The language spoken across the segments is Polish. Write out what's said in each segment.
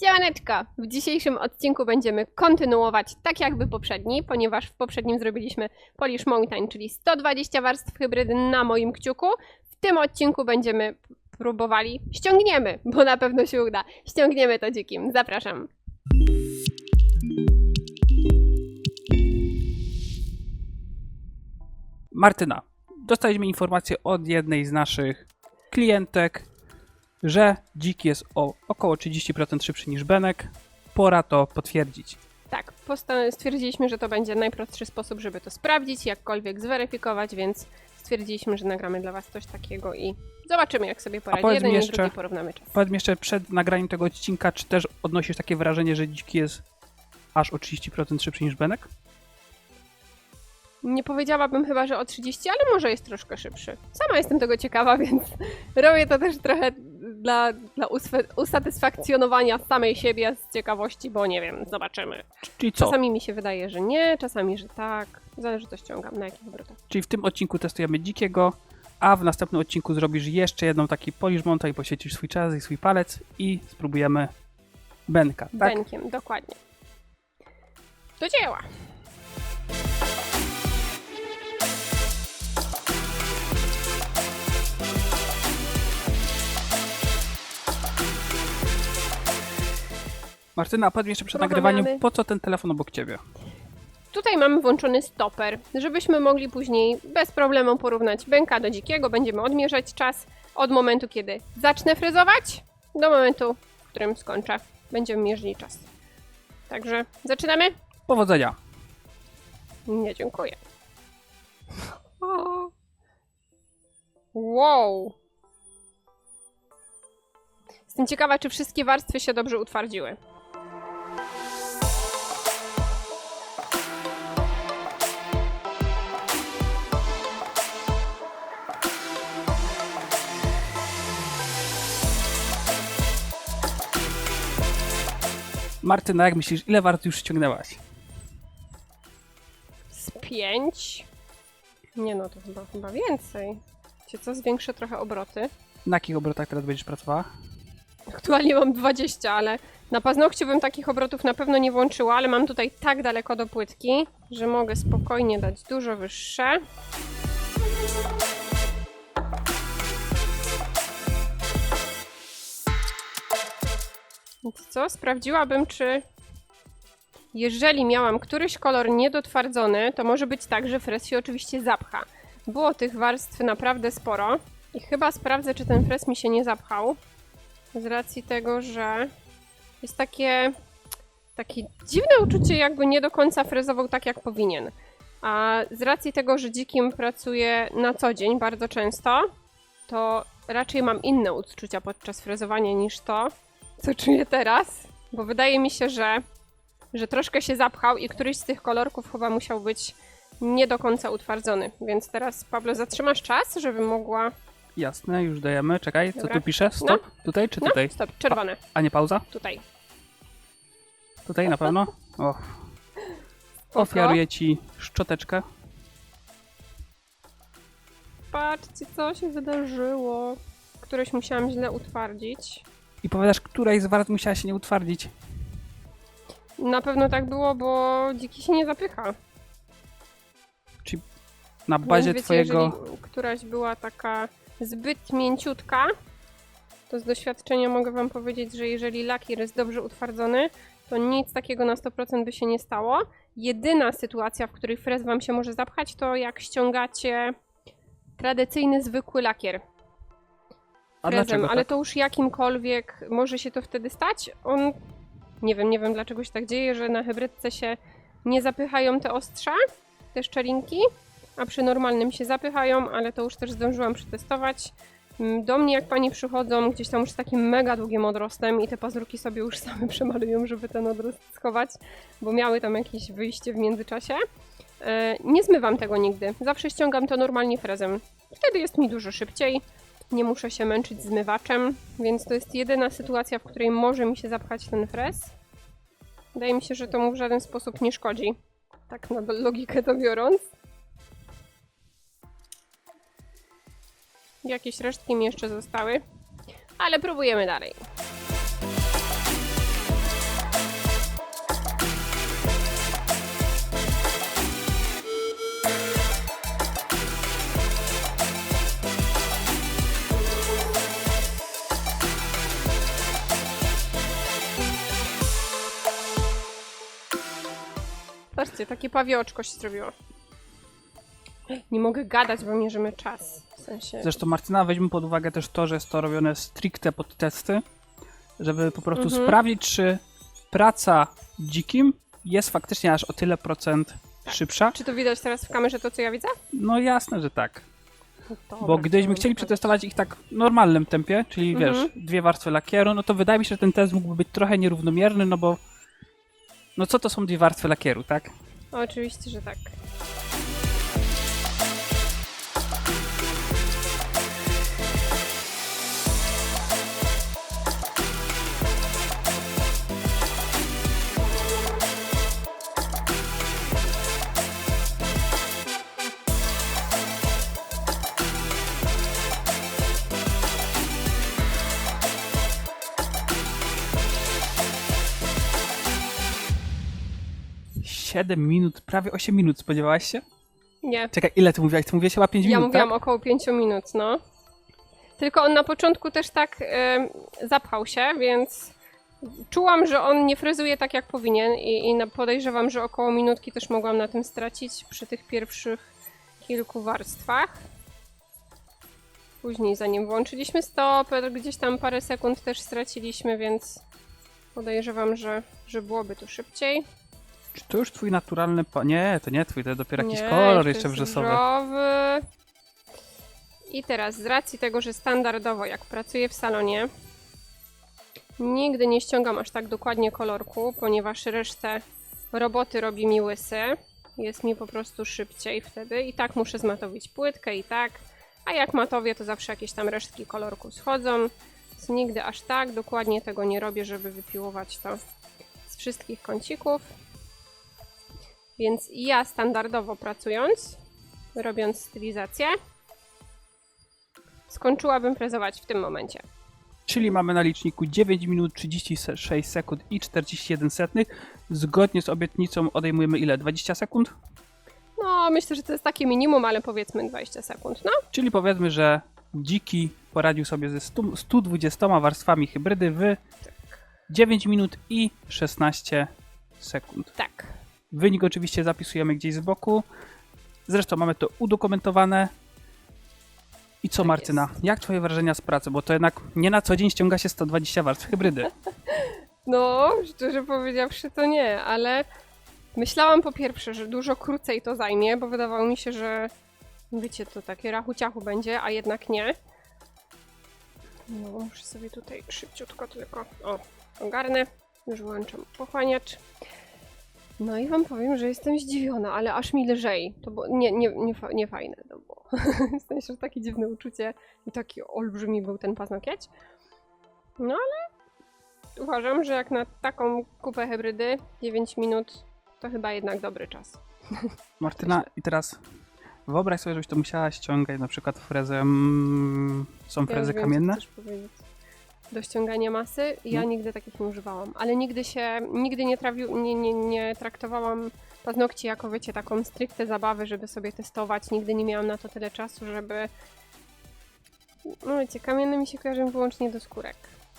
Siemaneczko! W dzisiejszym odcinku będziemy kontynuować tak jakby poprzedni, ponieważ w poprzednim zrobiliśmy Polish Mountain, czyli 120 warstw hybrydy na moim kciuku. W tym odcinku będziemy próbowali, ściągniemy, bo na pewno się uda, ściągniemy to dzikim. Zapraszam. Martyna, dostaliśmy informację od jednej z naszych klientek, że dzik jest o około 30% szybszy niż Benek. Pora to potwierdzić. Tak, stwierdziliśmy, że to będzie najprostszy sposób, żeby to sprawdzić, jakkolwiek zweryfikować, więc stwierdziliśmy, że nagramy dla Was coś takiego i zobaczymy, jak sobie poradzi jeden mi i jeszcze- drugi, porównamy czas. Powiedz mi jeszcze przed nagraniem tego odcinka, czy też odnosisz takie wrażenie, że dzik jest aż o 30% szybszy niż Benek? Nie powiedziałabym chyba, że o 30, ale może jest troszkę szybszy. Sama jestem tego ciekawa, więc robię to też trochę dla, dla usatysfakcjonowania samej siebie z ciekawości, bo nie wiem, zobaczymy. Czyli co? Czasami mi się wydaje, że nie, czasami, że tak. Zależy, co ściągam, na jakich obrotach. Czyli w tym odcinku testujemy dzikiego, a w następnym odcinku zrobisz jeszcze jedną taki Polish Mountain, poświęcisz swój czas i swój palec i spróbujemy Benka, tak? Benkiem, dokładnie. Do dzieła! Martyna, powiedz mi jeszcze przed Uruchamiamy. nagrywaniem, po co ten telefon obok ciebie? Tutaj mamy włączony stoper, żebyśmy mogli później bez problemu porównać bęka do dzikiego. Będziemy odmierzać czas od momentu, kiedy zacznę frezować, do momentu, w którym skończę. Będziemy mierzyli czas. Także zaczynamy? Powodzenia! Nie, dziękuję. O. Wow. Jestem ciekawa, czy wszystkie warstwy się dobrze utwardziły. Martyna, jak myślisz, ile wart już ściągnęłaś? Z pięć. Nie no, to chyba, chyba więcej. Wiecie co, zwiększę trochę obroty. Na jakich obrotach teraz będziesz pracowała? Aktualnie mam 20, ale na paznokciu bym takich obrotów na pewno nie włączyła, ale mam tutaj tak daleko do płytki, że mogę spokojnie dać dużo wyższe. Więc co? Sprawdziłabym, czy jeżeli miałam któryś kolor niedotwardzony, to może być tak, że fres się oczywiście zapcha. Było tych warstw naprawdę sporo i chyba sprawdzę, czy ten fres mi się nie zapchał. Z racji tego, że jest takie, takie dziwne uczucie, jakby nie do końca frezował tak, jak powinien. A z racji tego, że dzikim pracuję na co dzień bardzo często, to raczej mam inne uczucia podczas frezowania niż to, co czuję teraz. Bo wydaje mi się, że, że troszkę się zapchał i któryś z tych kolorków chyba musiał być nie do końca utwardzony. Więc teraz, Pablo, zatrzymasz czas, żebym mogła. Jasne, już dajemy. Czekaj, co Dobra. tu pisze? Stop? Tutaj czy No, tutaj? stop, czerwone. A nie pauza? Tutaj. Tutaj na pewno? O, ofiaruję ci szczoteczkę. Patrzcie, co się wydarzyło. Któreś musiałam źle utwardzić. I powiadasz, której z wart musiała się nie utwardzić. Na pewno tak było, bo dziki się nie zapycha. Na Więc bazie wiecie, twojego... Jeżeli któraś była taka zbyt mięciutka, to z doświadczenia mogę wam powiedzieć, że jeżeli lakier jest dobrze utwardzony, to nic takiego na 100% by się nie stało. Jedyna sytuacja, w której frez wam się może zapchać, to jak ściągacie tradycyjny, zwykły lakier. A dlaczego ale tak? to już jakimkolwiek może się to wtedy stać. On, nie wiem, nie wiem dlaczego się tak dzieje, że na hybrydce się nie zapychają te ostrza, te szczelinki, a przy normalnym się zapychają, ale to już też zdążyłam przetestować. Mm, Do mnie jak pani przychodzą gdzieś tam już z takim mega długim odrostem i te pazurki sobie już same przemalują, żeby ten odrost schować, bo miały tam jakieś wyjście w międzyczasie. E, Nie zmywam tego nigdy. Zawsze ściągam to normalnie frezem. Wtedy jest mi dużo szybciej. Nie muszę się męczyć zmywaczem, więc to jest jedyna sytuacja, w której może mi się zapchać ten frez. Wydaje mi się, że to mu w żaden sposób nie szkodzi. Tak na logikę to biorąc. Jakieś resztki mi jeszcze zostały, ale próbujemy dalej. Patrzcie, takie pawioczko się zrobiło. Nie mogę gadać, bo mierzymy czas. W sensie... Zresztą Martyna, weźmy pod uwagę też to, że jest to robione stricte pod testy, żeby po prostu Mhm. sprawdzić, czy praca dzikim jest faktycznie aż o tyle procent Tak. szybsza. Czy to widać teraz w kamerze to, co ja widzę? No jasne, że tak. Dobra, Bo gdybyśmy chcieli przetestować ich tak w normalnym tempie, czyli Mhm. wiesz, dwie warstwy lakieru, no to wydaje mi się, że ten test mógłby być trochę nierównomierny, no bo no co to są dwie warstwy lakieru, tak? Oczywiście, że tak. Siedem minut, prawie 8 minut, spodziewałaś się? Nie, Czekaj, ile ty mówiłaś? Ty mówiłaś chyba 5 ja minut, mówiłam tak? około 5 minut, no. Tylko on na początku też tak em, zapchał się, więc czułam, że on nie frezuje tak jak powinien i, i podejrzewam, że około minutki też mogłam na tym stracić przy tych pierwszych kilku warstwach. Później zanim włączyliśmy stoper, gdzieś tam parę sekund też straciliśmy, więc podejrzewam, że, że byłoby to szybciej. Czy to już twój naturalny... Po... Nie, to nie twój, to dopiero jakiś Nie, kolor to jeszcze jest wrzosowy. różowy. I teraz z racji tego, że standardowo jak pracuję w salonie, nigdy nie ściągam aż tak dokładnie kolorku, ponieważ resztę roboty robi mi łysy. Jest mi po prostu szybciej wtedy. I tak muszę zmatowić płytkę i tak. A jak matowię, to zawsze jakieś tam resztki kolorku schodzą. Więc nigdy aż tak dokładnie tego nie robię, żeby wypiłować to z wszystkich kącików. Więc ja standardowo pracując, robiąc stylizację, skończyłabym frezować w tym momencie. Czyli mamy na liczniku 9 minut 36 sekund i 41 setnych. Zgodnie z obietnicą odejmujemy ile? 20 sekund? No, myślę, że to jest takie minimum, ale powiedzmy 20 sekund. No, Czyli powiedzmy, że dziki poradził sobie ze 100, 120 warstwami hybrydy w 9 minut i 16 sekund. tak. Wynik oczywiście zapisujemy gdzieś z boku. Zresztą mamy to udokumentowane. I co Tak Martyna, jak twoje wrażenia z pracy? Bo to jednak nie na co dzień ściąga się 120 warstw hybrydy. No, szczerze powiedziawszy, to nie, ale myślałam po pierwsze, że dużo krócej to zajmie, bo wydawało mi się, że wiecie, to takie rachu-ciachu będzie, a jednak nie. No, muszę sobie tutaj szybciutko tylko, o, ogarnę. Już włączam pochłaniacz. No i wam powiem, że jestem zdziwiona, ale aż mi lżej. To było nie, nie, nie, fa- nie fajne to było. w sensie, że takie dziwne uczucie i taki olbrzymi był ten paznokieć. No ale uważam, że jak na taką kupę hybrydy 9 minut to chyba jednak dobry czas. Martyna, i teraz wyobraź sobie, żebyś to musiała ściągać na przykład frezę. mm, Są Ja frezy co kamienne? Do ściągania masy ja No. nigdy takich nie używałam, ale nigdy się, nigdy nie, trawił, nie, nie, nie traktowałam paznokci jako, wiecie, taką stricte zabawę, żeby sobie testować. Nigdy nie miałam na to tyle czasu, żeby... No wiecie, kamienne mi się kojarzą wyłącznie do skórek.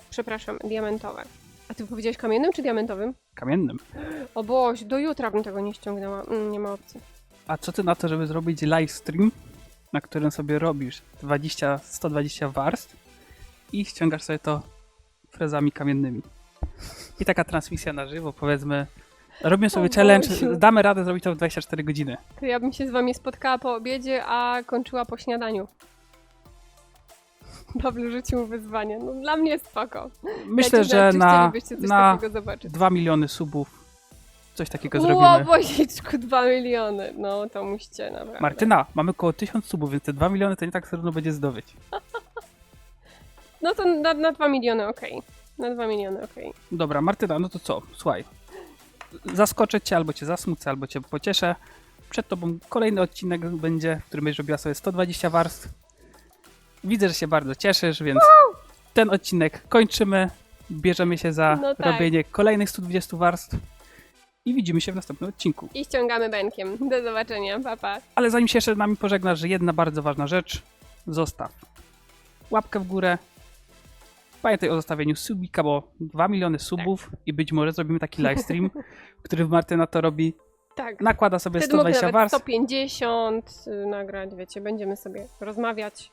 Przepraszam, diamentowe. A ty powiedziałeś kamiennym czy diamentowym? Kamiennym. O boś, do jutra bym tego nie ściągnęła. Mm, nie ma opcji. A co ty na to, żeby zrobić live stream, na którym sobie robisz 20, 120 warstw i ściągasz sobie to frezami kamiennymi. I taka transmisja na żywo, powiedzmy. Robimy sobie O challenge, damy radę zrobić to w 24 godziny. To ja bym się z wami spotkała po obiedzie, a kończyła po śniadaniu. Pawlu rzucił wyzwanie. No dla mnie spoko. Myślę, Dajcie że na, na takiego zobaczyć. 2 miliony subów coś takiego zrobimy. Boziczku, 2 miliony. No to musicie naprawdę. Martyna, mamy około 1000 subów, więc te 2 miliony to nie tak trudno będzie zdobyć. No to na, na 2 miliony okej. Na 2 miliony okej. Dobra, Martyna, no to co? Słuchaj. Zaskoczę cię, albo cię zasmucę, albo cię pocieszę. Przed tobą kolejny odcinek będzie, w którym będziesz robiła sobie 120 warstw. Widzę, że się bardzo cieszysz, więc ten odcinek kończymy. Bierzemy się za No tak. robienie kolejnych 120 warstw. I widzimy się w następnym odcinku. I ściągamy bękiem. Do zobaczenia. Pa, pa. Ale zanim się jeszcze z nami pożegnasz, że jedna bardzo ważna rzecz. Zostaw łapkę w górę. Pamiętaj o zostawieniu subika, bo 2 miliony subów i być może zrobimy taki livestream, w którym Martyna to robi Tak. nakłada sobie Wtedy mogę 120 nawet warstw. 150 y, nagrać, wiecie, będziemy sobie rozmawiać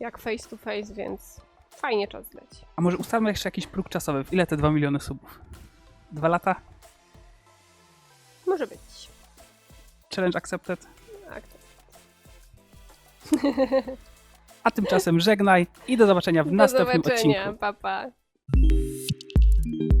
jak face to face, więc fajnie czas leci. A może ustalmy jeszcze jakiś próg czasowy. W ile te 2 miliony subów? Dwa lata? Może być. Challenge accepted. Tak, tak. A tymczasem żegnaj i do zobaczenia w do następnym zobaczenia. odcinku. Papa. Pa.